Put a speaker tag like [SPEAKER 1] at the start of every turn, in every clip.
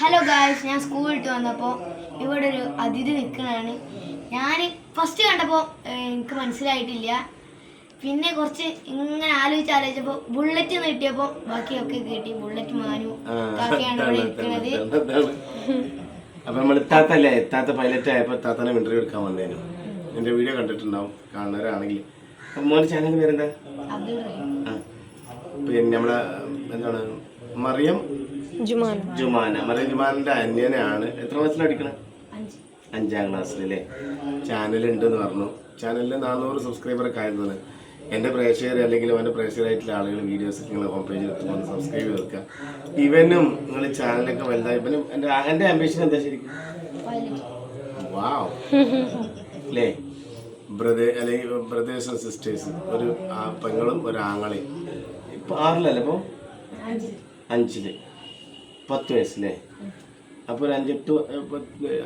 [SPEAKER 1] Hello guys ഞാൻ school വിട്ട് വന്നപ്പോൾ ഇവിടെ ഒരു അതിഥി നിൽക്കണതാണ് ഞാൻ ഫസ്റ്റ് കണ്ടപ്പോൾ എനിക്ക് മനസ്സിലായിട്ടില്ല. പിന്നെ കുറച്ച് ഇങ്ങനെ ആലോചിച്ച് ആലോചിച്ചപ്പോൾ ബുള്ളറ്റ് കിട്ടിയപ്പോൾ ബാക്കിയൊക്കെ കിട്ടി. ബുള്ളറ്റ് മാനു കാക്കയാണ് ഇവിടെ നിൽക്കുന്നത്.
[SPEAKER 2] അപ്പൊ നമ്മൾ എത്താത്തല്ലേ എത്താത്ത പൈലറ്റ് ആയപ്പോ എത്താത്തനെ ഇന്റർവ്യൂ എടുക്കാൻ വന്നേനു. എന്റെ വീഡിയോ കണ്ടിട്ടുണ്ടാവും കാണുന്നവരാണെങ്കിൽ. മോന്റെ ചാനൽ പേരെന്താ? പിന്നെ നമ്മളെ എന്താണ്? മറിയം
[SPEAKER 3] ജുമാന
[SPEAKER 2] ജുമാന മറിയം ജുമാനിന്റെ അന്യനാണ്. എത്ര ക്ലാസ്സിൽ അടിക്കണേ
[SPEAKER 1] അഞ്ച്.
[SPEAKER 2] അഞ്ചാം ക്ലാസ്സിലല്ലേ ചാനൽ ഉണ്ടെന്ന് പറഞ്ഞു. ചാനലിൽ നാനൂറ് സബ്സ്ക്രൈബറൊക്കെ ആയിരുന്നത് എന്റെ പ്രേക്ഷകർ അല്ലെങ്കിൽ അവന്റെ പ്രേക്ഷകരായിട്ടുള്ള ആളുകൾ വീഡിയോസ് നിങ്ങൾ ഹോം പേജിൽ എത്തുമ്പോൾ സബ്സ്ക്രൈബ് ചെയ്ത് വെക്കുക. ഇവനും നിങ്ങൾ ചാനലൊക്കെ വലുതായി. ഇവനും എന്റെ എന്റെ ആംബിഷൻ എന്താ ശരിക്കും? വാവ് അല്ലേ ബ്രദേ അല്ലെങ്കിൽ ബ്രദേഴ്സ് ആൻഡ് സിസ്റ്റേഴ്സ് ഒരു പെങ്ങളും ഒരു ആങ്ങളെയും. ഇപ്പം ആറിലല്ലേ ഇപ്പോൾ
[SPEAKER 1] അഞ്ച്
[SPEAKER 2] അഞ്ചിൽ. പത്ത് വയസ്സല്ലേ? അപ്പോൾ ഒരു അഞ്ചെട്ട്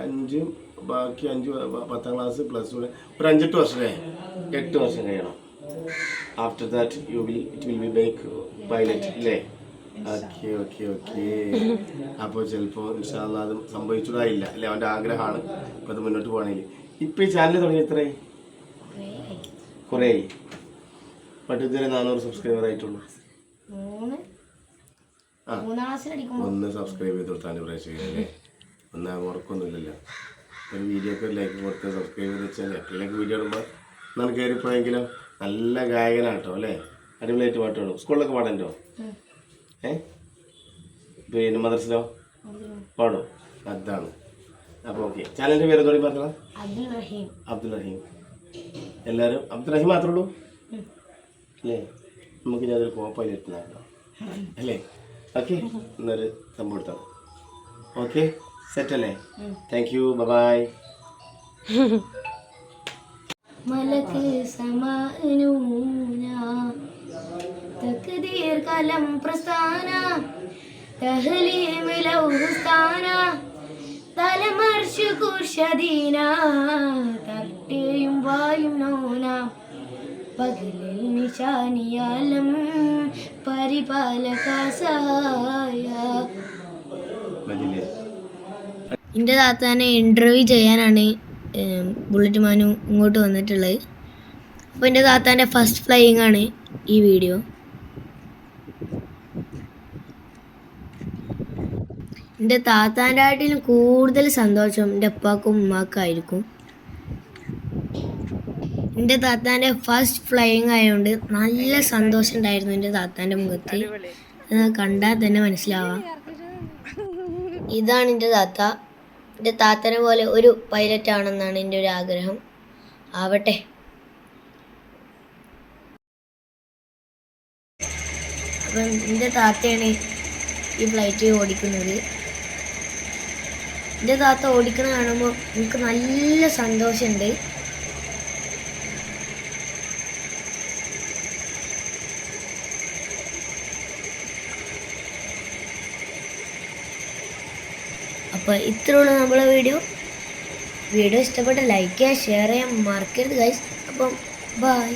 [SPEAKER 2] അഞ്ച് ബാക്കി അഞ്ച് പത്താം ക്ലാസ് പ്ലസ് ടു ഒരു അഞ്ചെട്ട് വർഷമല്ലേ എട്ട് വർഷം കഴിയണം. After that you will it will be bike pilot അല്ലേ ഓക്കെ ഓക്കെ ഓക്കെ അപ്പോൾ ചിലപ്പോൾ ഇൻഷാല്ല അത് സംഭവിച്ചതായില്ല. അല്ലേ? അവന്റെ ആഗ്രഹമാണ്. അപ്പോൾ അത് മുന്നോട്ട് പോകണമെങ്കിൽ ഇപ്പോൾ ഈ ചാനൽ തുടങ്ങി എത്രയായി? കുറേ ആയി ബട്ട് ഇതുവരെ നാനൂറ് സബ്സ്ക്രൈബർ ആയിട്ടുള്ളൂ.
[SPEAKER 1] മൂന്ന്
[SPEAKER 2] ഒന്ന് സബ്സ്ക്രൈബ് ചെയ്ത് കൊടുത്താൽ പ്രേക്ഷകരല്ലേ ഒന്ന് ഉറക്കൊന്നുമില്ലല്ലോ. ഒരു വീഡിയോക്ക് ഒരു ലൈക്ക് കൊടുത്ത് സബ്സ്ക്രൈബ് ചെയ്ത് വെച്ചാൽ എപ്പോഴേക്ക് വീഡിയോ ഇടുമ്പോൾ എന്നാൽ കയറിപ്പോയെങ്കിലും നല്ല ഗായകനാണ് കേട്ടോ അല്ലേ? അടിപൊളിയായിട്ട് പാട്ട് പാടും സ്കൂളിലൊക്കെ പാടണ്ടോ? ഏ? പിന്നെ മദർസിലോ പാടും. അതാണ്. അപ്പോൾ ഓക്കെ ചാനലിന്റെ പേര് എന്തോടി പറഞ്ഞോ
[SPEAKER 1] അബ്ദുൾ റഹീം.
[SPEAKER 2] അബ്ദുൽ റഹീം. എല്ലാവരും അബ്ദുൽ റഹീം മാത്രമേ ഉള്ളൂ? അല്ലേ? നമുക്ക് അതൊരു കോപ്പായി കോപ്പയിലിട്ടുണ്ടാക്കാം അല്ലേ? ഓക്കെ? എന്നൊരു സംഭവം എടുത്താണ് ഓക്കെ? സെറ്റ് അല്ലേ താങ്ക് യു ബൈ
[SPEAKER 1] മലക്ക് സമാനൂന കലം പ്രസ്ഥാന. തഹലീമിലൗസ്ഥാന തലമർഷു കുർഷദീന തട്ടയും വായും നോന. പകലിൽ നിശാനിയാലം എന്റെ താത്താനെ ഇന്റർവ്യൂ ചെയ്യാനാണ് ബുള്ളറ്റ് മാനു ഇങ്ങോട്ട് വന്നിട്ടുള്ളത്. അപ്പോൾ എന്റെ താത്താന്റെ ഫസ്റ്റ് ഫ്ലൈയിങ് ആണ് ഈ വീഡിയോ എന്റെ താത്താന്റെ ആട്ടിലും കൂടുതൽ സന്തോഷം എന്റെ ഉപ്പാക്കും ഉമ്മാക്കും ആയിരിക്കും. എന്റെ താത്താന്റെ ഫസ്റ്റ് ഫ്ലൈയിങ് ആയതുകൊണ്ട് നല്ല സന്തോഷം ഉണ്ടായിരുന്നു എന്റെ താത്താന്റെ മുഖത്ത് കണ്ടാൽ തന്നെ മനസ്സിലാവാം. ഇതാണ് എന്റെ താത്ത. എന്റെ താത്തനെ പോലെ ഒരു പൈലറ്റ് ആണെന്നാണ് എന്റെ ഒരു ആഗ്രഹം. ആവട്ടെ. അപ്പം എന്റെ താത്തയാണ് ഈ ഫ്ലൈറ്റ് ഓടിക്കുന്നത്. എന്റെ താത്ത ഓടിക്കണ കാണുമ്പോൾ എനിക്ക് നല്ല സന്തോഷമുണ്ട് അപ്പോൾ ഇത്രയുള്ള നമ്മളെ വീഡിയോ. വീഡിയോ ഇഷ്ടപ്പെട്ട ലൈക്ക് ചെയ്യുക ഷെയർ ചെയ്യാൻ മറക്കരുത് ഗൈസ് അപ്പം ബൈ